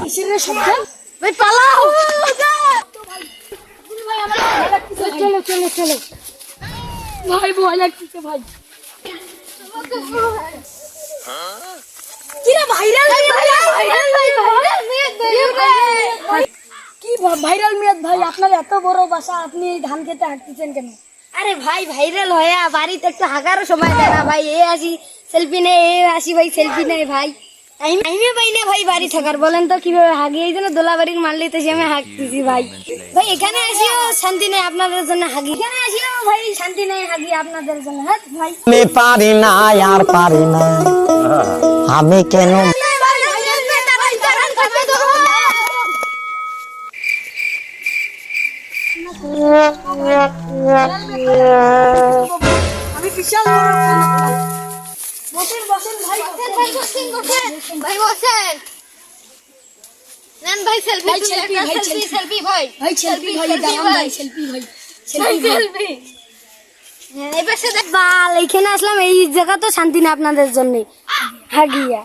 কিসের শব্দ? ভাই পালাও। চলো চলো চলো। ভাই ভয় লাগতেছে ভাই। কিরা ভাইরাল ভাইরাল কি ভাইরাল মিয়াদ ভাই আপনার এত বড় বাসা আপনি এই ধান খেতে হাঁটতেছেন কেন? আরে ভাই ভাইরাল হয়ে বাড়িতে একটু হাগারও সময় দেয় না ভাই। এ আসি সেলফি নে এ আসি ভাই সেলফি নেই ভাই। টাইমে পাই ভাই বাড়ি থাকার বলেন তো কীভাবে হাগি এই জন্য দোলা বাড়ির মারলে তো আমি হাগতেছি ভাই ভাই এখানে আসিও শান্তি নেই আপনাদের জন্য হাগি এখানে আসিও ভাই শান্তি নেই হাগি আপনাদের জন্য হ্যাঁ ভাই আমি পারি না আর পারি না আমি কেন আমি বিশাল বড় বসেন ভাই বসেন। বসেন ভাই বসেন। ভাই বসেন। নেন ভাই সেলফি ভাই, সেলফি ভাই, সেলফি ভাই। ভাই সেলফি ভাই দাঁড়ান ভাই সেলফি ভাই সেলফি দেখ বাল এইখানে আসলাম এই জায়গা তো শান্তি না আপনাদের জন্য। হাগিয়া।